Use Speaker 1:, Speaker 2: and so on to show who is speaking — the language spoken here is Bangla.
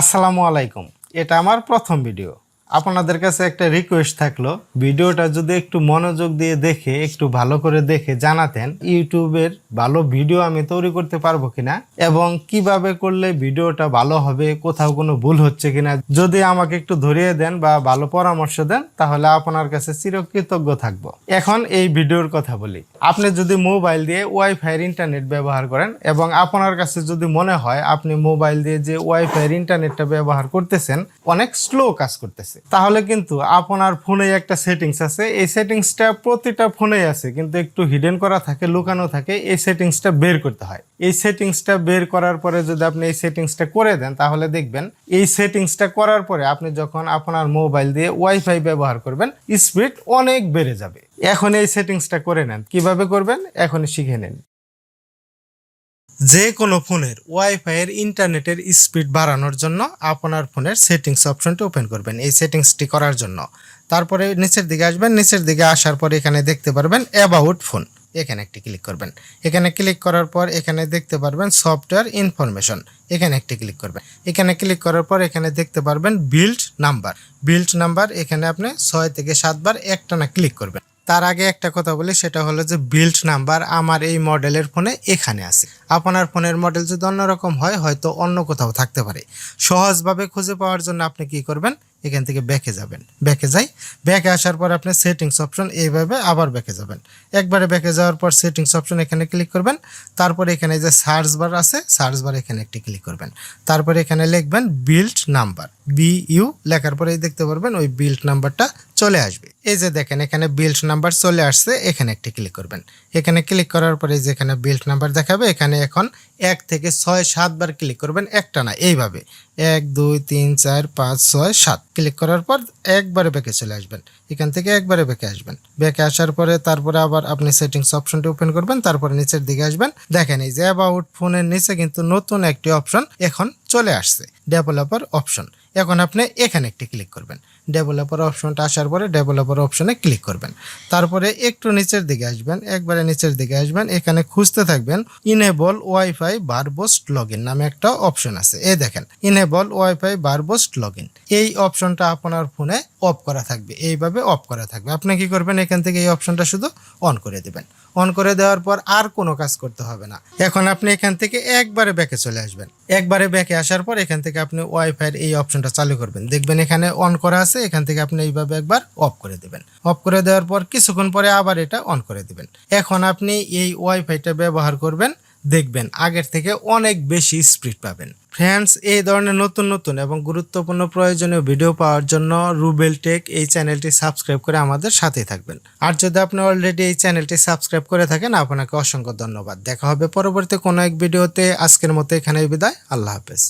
Speaker 1: আসসালামু আলাইকুম। এটা আমার প্রথম ভিডিও। আপনাদের কাছে একটা রিকোয়েস্ট থাকল। ভিডিওটা যদি একটু মনোযোগ দিয়ে দেখে, একটু ভালো করে দেখে জানাতেন, ইউটিউবের ভালো ভিডিও আমি তৈরি করতে পারব কিনা এবং কীভাবে করলে ভিডিওটা ভালো হবে, কোথাও কোনো ভুল হচ্ছে কিনা, যদি আমাকে একটু ধরিয়ে দেন বা ভালো পরামর্শ দেন, তাহলে আপনার কাছে চিরকৃতজ্ঞ থাকব। এখন এই ভিডিওর কথা বলি। আপনি যদি মোবাইল দিয়ে ওয়াইফাইয়ের ইন্টারনেট ব্যবহার করেন এবং আপনার কাছে যদি মনে হয় আপনি মোবাইল দিয়ে যে ওয়াইফাইয়ের ইন্টারনেটটা ব্যবহার করতেছেন, অনেক স্লো কাজ করতেছে। তাহলে কিন্তু আপনার ফোনে একটা সেটিংস আছে। এই সেটিংসটা প্রতিটা ফোনেই আছে, কিন্তু একটু হিডেন করা থাকে, লুকানো থাকে, এই সেটিংসটা বের করতে হয়। এই সেটিংসটা বের করার পরে যদি আপনি এই সেটিংসটা করে দেন, তাহলে দেখবেন এই সেটিংসটা করার পরে আপনি যখন আপনার মোবাইল দিয়ে ওয়াইফাই ব্যবহার করবেন স্পিড অনেক বেড়ে যাবে। এখন এই সেটিংসটা করে নেন। কীভাবে করবেন? এখনই শিখে নেন। যে কোনো ফোনের ওয়াইফাই এর ইন্টারনেটের স্পিড বাড়ানোর জন্য আপনার ফোনের সেটিংস অপশনটি ওপেন করবেন, এই সেটিংসটি করার জন্য। তারপরে নিচের দিকে আসবেন, নিচের দিকে আসার পর এখানে দেখতে পারবেন অ্যাবাউট ফোন এখানে একটি ক্লিক করবেন। এখানে ক্লিক করার পর এখানে দেখতে পারবেন সফটওয়্যার ইনফরমেশন এখানে একটি ক্লিক করবেন। এখানে ক্লিক করার পর এখানে দেখতে পারবেন বিল্ড নাম্বার বিল্ড নাম্বার এখানে আপনি ছয় থেকে সাতবার একটানা ক্লিক করবেন। তার আগে একটা কথা বলি, সেটা হলো যে বিল্ড নাম্বার আমার এই মডেলের ফোনে এখানে আছে। আপনার ফোনের মডেল যদি অন্যরকম হয়, হয়তো অন্য কোথাও থাকতে পারে। সহজভাবে খুঁজে পাওয়ার জন্য আপনি কি করবেন? এখান থেকে ব্যাকে যাবেন। ব্যাকে যাই ব্যাকে আসার পর আপনি সেটিংস অপশন এইভাবে আবার ব্যাকে যাবেন। একবারে ব্যাকে যাওয়ার পর সেটিংস অপশন এখানে ক্লিক করবেন। তারপর এখানে যে সার্চ বার আছে সার্চ বার এখানে একটি ক্লিক করবেন। তারপরে এখানে লিখবেন বিল্ড নাম্বার বি ইউ লেখার পরে দেখতে পারবেন ওই বিল্ড নাম্বারটা চলে আসবে। এই যে দেখেন, এখানে বিল্ড নাম্বার চলে আসছে, এখানে একটি ক্লিক করবেন। এখানে ক্লিক করার পরে যে এখানে বিল্ড নাম্বার দেখাবে, এখানে এখন এক থেকে ছয় সাতবার ক্লিক করবেন, একটা না, এইভাবে। এক, দুই, তিন, চার, পাঁচ, ছয়, সাত। ক্লিক করার পর একবারে ব্যাকে চলে আসবেন। এখান থেকে একবারে ব্যাকে আসবেন। ব্যাকে আসার পরে তারপরে আবার আপনি সেটিংস অপশনটি ওপেন করবেন, তারপরে নিচের দিকে আসবেন। দেখেন, এই যে অ্যাবাউট ফোনের নিচে কিন্তু নতুন একটি অপশন এখন চলে আসছে ডেভেলপার অপশন এখন আপনি এখানে একটি ক্লিক করবেন। ডেভেলপার অপশনটা আসার পরে ডেভেলপার অপশনে ক্লিক করবেন। তারপরে একটু নিচের দিকে আসবেন, একবারে নিচের দিকে আসবেন, এখানে খুঁজতে থাকবেন ইনেবল ওয়াইফাই বারবোস্ট লগ নামে একটা অপশন আছে। এই দেখেন ইনেবল ওয়াইফাই বারবোস্ট লগ এই অপশনটা আপনার ফোনে অফ করা থাকবে, এইভাবে অফ করা থাকবে। আপনি কি করবেন? এখান থেকে এই অপশনটা শুধু অন করে দেবেন। অন করে দেওয়ার পর আর কোনো কাজ করতে হবে না। এখন আপনি এখান থেকে একবারে ব্যাকে চলে আসবেন। একবারে ব্যাকে আসার পর এখান থেকে আপনি ওয়াইফাইয়ের এই অপশনটা চালু করবেন। দেখবেন এখানে অন করা আছে, এখান থেকে আপনি এইভাবে একবার অফ করে দেবেন। অফ করে দেওয়ার পর কিছুক্ষণ পরে আবার এটা অন করে দেবেন। এখন আপনি এই ওয়াইফাইটা ব্যবহার করবেন, দেখবেন আগের থেকে অনেক বেশি স্পিড পাবেন। ফ্রেন্ডস এই ধরনের নতুন নতুন এবং গুরুত্বপূর্ণ প্রয়োজনীয় ভিডিও পাওয়ার জন্য রুবেল টেক এই চ্যানেলটি সাবস্ক্রাইব করে আমাদের সাথেই থাকবেন। আর যদি আপনি অলরেডি এই চ্যানেলটি সাবস্ক্রাইব করে থাকেন, আপনাকে অসংখ্য ধন্যবাদ। দেখা হবে পরবর্তী কোনো এক ভিডিওতে আজকের মতো এখানেই বিদায়। আল্লাহ হাফেজ।